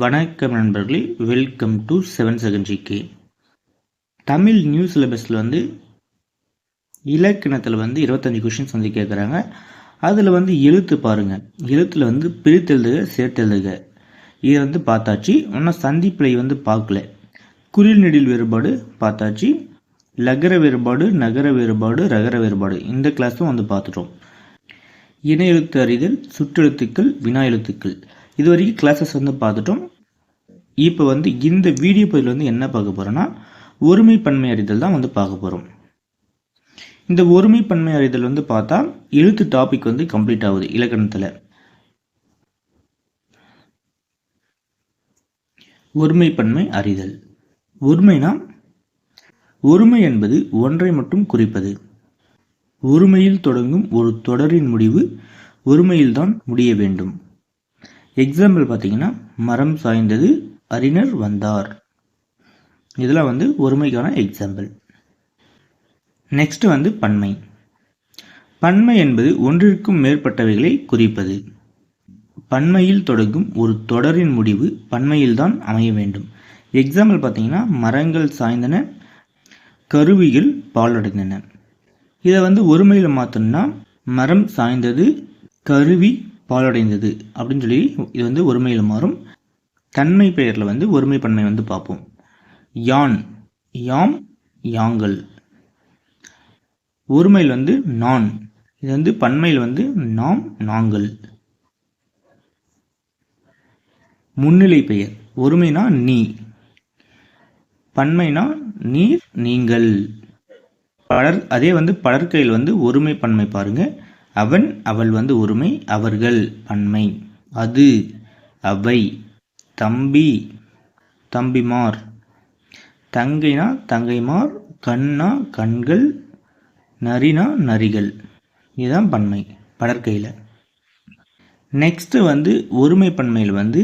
வணக்கம் நண்பர்களே. Welcome to seven second GK Tamil new சிலபஸில் வந்து இலக்கணத்தில் வந்து இருபத்தஞ்சி கொஷின்ஸ் வந்து கேட்குறாங்க அதில் வந்து எழுத்து பாருங்கள் எழுத்தில் வந்து பிரித்தெழுதுக சேர்த்தெழுதுக இதை வந்து பார்த்தாச்சு. இன்னும் சந்திப்பிலை வந்து பார்க்கல. குறில் நெடில் வேறுபாடு பார்த்தாச்சு. லகர வேறுபாடு நகர வேறுபாடு ரகர வேறுபாடு இந்த கிளாஸும் வந்து பார்த்துட்டோம். இணை எழுத்து அறிதல் சுற்றெழுத்துக்கள் வினா எழுத்துக்கள். இது வரைக்கும் கிளாஸஸ் வந்து பார்த்துட்டோம். இப்போ வந்து இந்த வீடியோ பதில் வந்து என்ன பார்க்க போகிறோன்னா ஒருமை பன்மை அறிதல் தான் வந்து பார்க்க போகிறோம் இந்த ஒருமை பன்மை அறிதல் வந்து பார்த்தா எழுத்து டாபிக் வந்து கம்ப்ளீட் ஆகுது இலக்கணத்தில். ஒருமை பன்மை அறிதல். ஒருமைனா ஒருமை என்பது ஒன்றை மட்டும் குறிப்பது. ஒருமையில் தொடங்கும் ஒரு தொடரின் முடிவு ஒருமையில்தான் முடிய வேண்டும். எக்ஸாம்பிள் பார்த்தீங்கன்னா மரம் சாய்ந்தது அறிஞர் வந்தார். இதெல்லாம் வந்து ஒருமைக்கான எக்ஸாம்பிள் நெக்ஸ்ட் வந்து பன்மை. பன்மை என்பது ஒன்றிற்கும் மேற்பட்டவைகளை குறிப்பது. பன்மையில் தொடங்கும் ஒரு தொடரின் முடிவு பன்மையில்தான் அமைய வேண்டும். எக்ஸாம்பிள் பார்த்தீங்கன்னா மரங்கள் சாய்ந்தன கருவிகள் பாலடைந்தன இதை வந்து ஒருமையில் மாற்றணும்னா மரம் சாய்ந்தது கருவி பாலடைந்தது அப்படின்னு சொல்லி இது வந்து ஒருமையில் மாறும். தன்மை பெயரில் வந்து ஒருமை பன்மை வந்து பார்ப்போம். யான் யாம் யாங்கள். ஒருமையில் வந்து நான். இது வந்து பன்மையில் வந்து நாம் நாங்கள். முன்னிலை பெயர். ஒருமைனா நீ. பன்மைனா நீர் நீங்கள். பலர் அதே வந்து படற்கையில் வந்து ஒருமை பன்மை பாருங்க. அவன் அவள் வந்து ஒருமை அவர்கள் பன்மை. அது அவை. தம்பி தம்பிமார். தங்கைனா தங்கைமார் கண்ணா கண்கள் நரினா நரிகள். இதுதான் பன்மை படற்கையில் நெக்ஸ்ட்டு வந்து ஒருமை பன்மையில் வந்து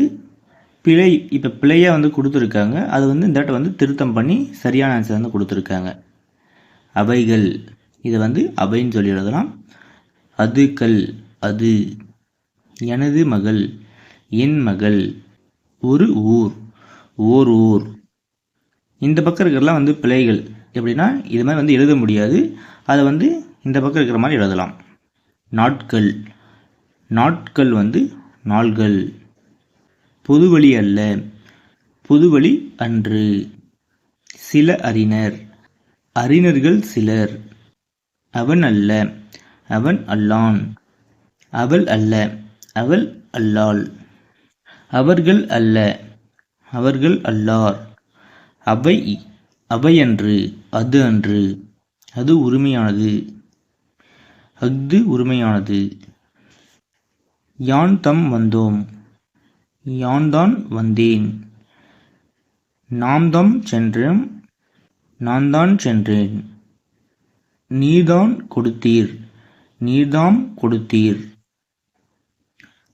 பிழை இப்போ பிழையாக வந்து கொடுத்துருக்காங்க. அது வந்து இந்த வந்து திருத்தம் பண்ணி சரியான ஆன்சர் வந்து கொடுத்துருக்காங்க. அவைகள் இதை வந்து அவைன்னு சொல்லி எழுதலாம். அதுக்கள் அது எனது மகள் என் மகள் ஒரு ஊர். ஓர் ஊர். இந்த பக்கம் இருக்கிறலாம் வந்து பிழைகள். எப்படின்னா இது மாதிரி வந்து எழுத முடியாது. அதை வந்து இந்த பக்கம் இருக்கிற மாதிரி எழுதலாம். நாட்கள். நாட்கள் வந்து நாள்கள். பொதுவழி அல்ல. பொதுவழி அன்று. சில அறிஞர். அறிஞர்கள் சிலர். அவன் அல்ல. அவன் அல்லான். அவள் அல்ல. அவள் அல்லாள். அவர்கள் அல்ல. அவர்கள் அல்லார். அவை அவையன்று அது அன்று. அது உரிமையானது. அஃது உரிமையானது. யான் தம் வந்தோம். யான்தான் வந்தேன். நாம் தம் சென்றோம். நான் தான் சென்றேன். நீதான் கொடுத்தீர். நீர்தாம் கொடுத்தீர்.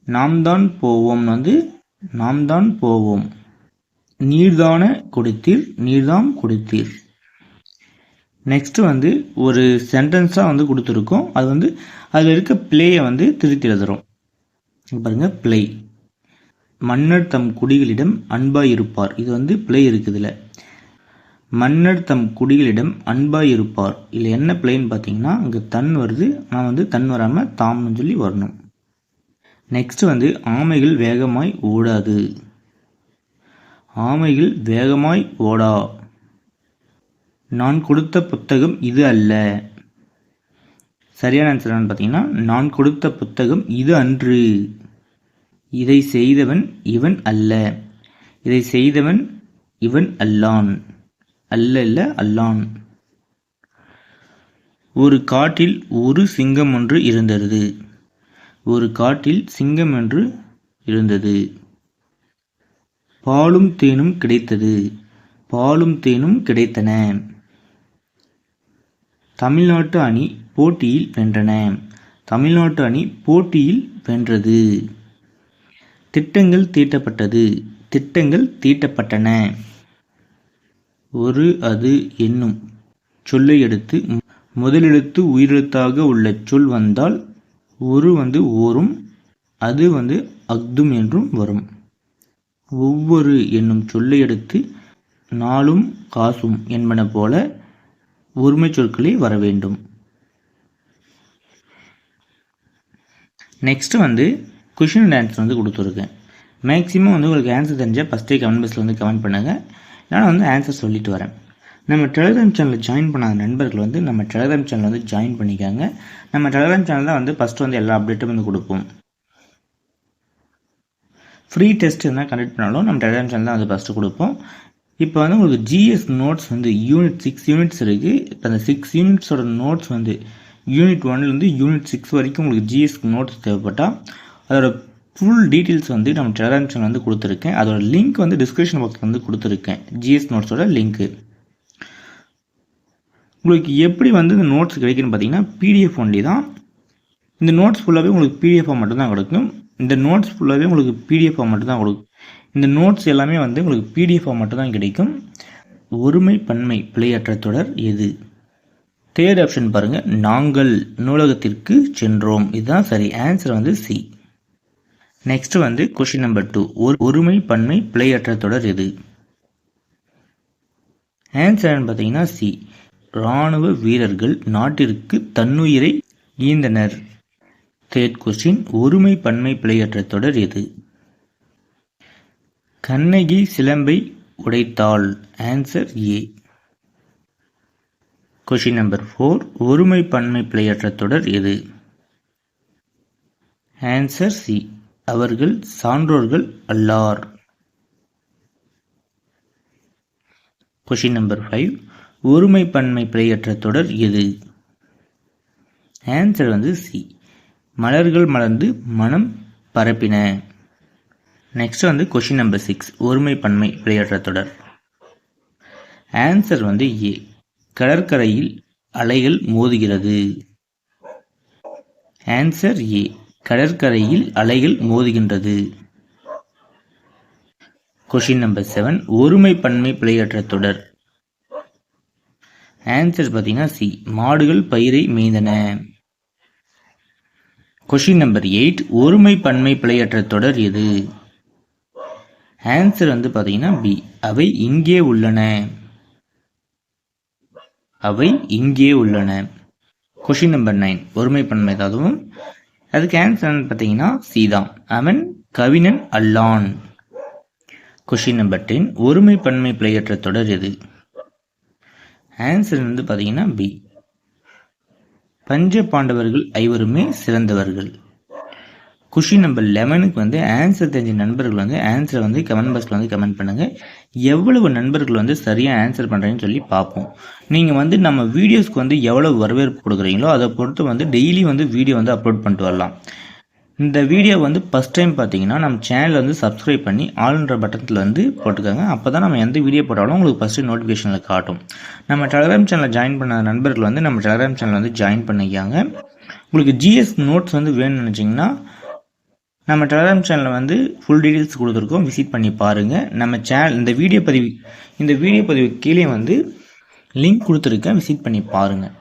நாம் தான் போவோம். வந்து நாம் தான் போவோம். நீர்தான கொடுத்தீர் நீர்தாம் கொடுத்தீர். நெக்ஸ்ட் வந்து ஒரு சென்டென்ஸாக வந்து கொடுத்துருக்கோம். அது வந்து அதில் இருக்க பிளேயை வந்து திருத்தி எழுதுகிறோம் பாருங்க பிளே மன்னர் தம் குடிகளிடம் அன்பாய் இருப்பார் இது வந்து பிளே இருக்குதுல மன்னர் தம் குடிகளிடம் அன்பாய் இருப்பார் இதில் என்ன பிளேன்னு பார்த்தீங்கன்னா அங்கே தன் வருது நான் வந்து தன் வராமல் தாம்னு சொல்லி வரணும். நெக்ஸ்ட் வந்து ஆமைகள் வேகமாய் ஓடாது. ஆமைகள் வேகமாய் ஓடா. நான் கொடுத்த புத்தகம் இது அல்ல. சரியான ஆன்சர் என்னன்னு பார்த்தீங்கன்னா நான் கொடுத்த புத்தகம் இது அன்று. இதை செய்தவன் இவன் அல்ல. இதை செய்தவன் இவன் அல்லான். அல்ல இல்ல அல்லான். ஒரு காட்டில் ஒரு சிங்கம் ஒன்று இருந்தது. ஒரு காட்டில் சிங்கம் என்று இருந்தது. பாலும் தேனும் கிடைத்தது. பாலும் தேனும் கிடைத்தன. தமிழ்நாட்டு அணி போட்டியில் வென்றன. தமிழ்நாட்டு அணி போட்டியில் வென்றது. திட்டங்கள் தீட்டப்பட்டது. திட்டங்கள் தீட்டப்பட்டன. ஒரு அது என்னும் சொல்லை எடுத்து முதலெழுத்து உயிரெழுத்தாக உள்ள சொல் வந்தால் ஒரு வந்து ஓரும் அது வந்து அக்தும் என்றும் வரும். ஒவ்வொரு என்னும் சொல்லை எடுத்து நாளும் காசும் என்பன போல ஒருமை சொற்களே வர வேண்டும். நெக்ஸ்ட் வந்து கொஷின் ஆன்சர் வந்து கொடுத்துருக்கேன். மேக்ஸிமம் வந்து உங்களுக்கு ஆன்சர் தெரிஞ்சால் ஃபஸ்ட்டே கமெண்ட் பாக்ஸில் வந்து கமெண்ட் பண்ணுங்கள் நான் வந்து ஆன்சர் சொல்லிட்டு வரேன். நம்ம டெலிகிராம் சேனலில் ஜாயின் பண்ணாத நண்பர்கள் வந்து நம்ம டெலிகிராம் சேனல் வந்து ஜாயின் பண்ணிக்காங்க. நம்ம டெலிகிராம் சேனல் தான் வந்து ஃபஸ்ட்டு வந்து எல்லா அப்டேட்டும் வந்து கொடுப்போம். ஃப்ரீ டெஸ்ட் என்ன கண்டக்ட் பண்ணாலும் நம்ம டெலிகிராம் சேனல் தான் வந்து ஃபஸ்ட்டு கொடுப்போம். இப்போ வந்து உங்களுக்கு ஜிஎஸ் நோட்ஸ் வந்து யூனிட் சிக்ஸ் யூனிட்ஸ் இருக்குது இப்போ அந்த சிக்ஸ் யூனிட்ஸோட நோட்ஸ் வந்து யூனிட் ஒன்லேருந்து யூனிட் சிக்ஸ் வரைக்கும் உங்களுக்கு ஜிஎஸ் நோட்ஸ் தேவைப்பட்டால் அதோட ஃபுல் டீட்டெயில்ஸ் வந்து நம்ம டெலிகிராம் சேனல் வந்து கொடுத்துருக்கேன். அதோட லிங்க் வந்து டிஸ்கிரிப்ஷன் பாக்ஸில் வந்து கொடுத்துருக்கேன். ஜிஎஸ் நோட்ஸோட லிங்க்கு உங்களுக்கு எப்படி வந்து இந்த நோட்ஸ் கிடைக்குன்னு பார்த்தீங்கன்னா பிடிஎஃப் ஒன்லி தான். இந்த நோட்ஸ் ஃபுல்லாகவே உங்களுக்கு பிடிஎஃபாக மட்டும்தான் கிடைக்கும். இந்த நோட்ஸ் ஃபுல்லாகவே உங்களுக்கு பிடிஎஃபாக மட்டும்தான் கொடுக்கும். இந்த நோட்ஸ் எல்லாமே வந்து உங்களுக்கு பிடிஎஃபாக மட்டும்தான் கிடைக்கும். ஒருமை பன்மை பிழையற்ற தொடர் எது? தேர்ட் ஆப்ஷன் பாருங்கள் நாங்கள் நூலகத்திற்கு சென்றோம். இதுதான் சரி. ஆன்சர் வந்து சி நெக்ஸ்ட் வந்து கொஷின் நம்பர் டூ ஒரு ஒருமை பன்மை பிழையற்ற தொடர் எது? ஆன்சர்னு பார்த்தீங்கன்னா சி இராணுவ வீரர்கள் நாட்டிற்கு தன்னுயிரை ஈந்தனர். தேர்ட் கொஸ்டின் ஒருமை பன்மை பிழையற்ற தொடர் எது? கண்ணகி சிலம்பை உடைத்தாள். Answer A question number four ஒருமை பன்மை பிழையற்ற தொடர் எது? ஆன்சர் சி அவர்கள் சான்றோர்கள் அல்லார். கொஷின் நம்பர் ஃபைவ் ஒருமை பன்மை பிழையற்ற தொடர் எது? ஆன்சர் வந்து சி மலர்கள் மலர்ந்து மனம் பரப்பின. நெக்ஸ்ட் வந்து கொஷின் நம்பர் சிக்ஸ் ஒருமை பன்மை பிழையற்ற தொடர். ஆன்சர் வந்து ஏ கடற்கரையில் அலைகள் மோதுகிறது. ஆன்சர் ஏ கடற்கரையில் அலைகள் மோதுகின்றது. கொஷின் நம்பர் செவன் ஒருமை பன்மை பிழையற்ற தொடர். ஆன்சர் பார்த்தீங்கன்னா சி மாடுகள் பயிரை மேய்ந்தன. கொஷின் நம்பர் எயிட் ஒருமை பன்மை பிழையற்ற தொடர் எது? ஆன்சர் வந்து பார்த்தீங்கன்னா பி அவை இங்கே உள்ளன. அவை இங்கே உள்ளன. கொஷின் நம்பர் நைன் ஒருமை பன்மை ஏதாவதும் அதுக்கு ஆன்சர் பார்த்தீங்கன்னா சி தான். அவன் கவினன் அல்லான். கொஷின் நம்பர் டென் ஒருமை பன்மை பிழையற்ற தொடர் எது? ஆன்சர் வந்து பார்த்தீங்கன்னா பி பஞ்ச பாண்டவர்கள் ஐவருமே சிறந்தவர்கள். கொஷின் நம்பர் லெவனுக்கு வந்து ஆன்சர் தெரிஞ்ச நண்பர்கள் வந்து ஆன்சரை வந்து கமெண்ட் பாக்ஸில் வந்து கமெண்ட் பண்ணுங்கள் எவ்வளவு நண்பர்கள் வந்து சரியாக ஆன்சர் பண்ணுறேன்னு சொல்லி பார்ப்போம். நீங்கள் வந்து நம்ம வீடியோஸ்க்கு வந்து எவ்வளோ வரவேற்பு கொடுக்குறீங்களோ அதை பொறுத்து வந்து டெய்லி வந்து வீடியோ வந்து அப்லோட் பண்ணிட்டு வரலாம். இந்த வீடியோ வந்து ஃபஸ்ட் டைம் பார்த்தீங்கன்னா நம்ம சேனலை வந்து சப்ஸ்கிரைப் பண்ணி ஆளுன்ற பட்டத்தில் வந்து போட்டுக்கோங்க. அப்போ தான் நம்ம எந்த வீடியோ போட்டாலும் உங்களுக்கு ஃபஸ்ட்டு நோட்டிஃபிகேஷனில் காட்டும். நம்ம டெலகிராம் சேனலில் ஜாயின் பண்ண நண்பர்கள் வந்து நம்ம டெலகிராம் சேனல் வந்து ஜாயின் பண்ணிக்காங்க. உங்களுக்கு ஜிஎஸ் நோட்ஸ் வந்து வேணும்னு நினச்சிங்கன்னா நம்ம டெலகிராம் சேனலில் வந்து ஃபுல் டீட்டெயில்ஸ் கொடுத்துருக்கோம். விசிட் பண்ணி பாருங்கள் நம்ம சேனல் இந்த வீடியோ பதிவு இந்த வீடியோ பதிவு கீழே வந்து லிங்க் கொடுத்துருக்கேன். விசிட் பண்ணி பாருங்கள்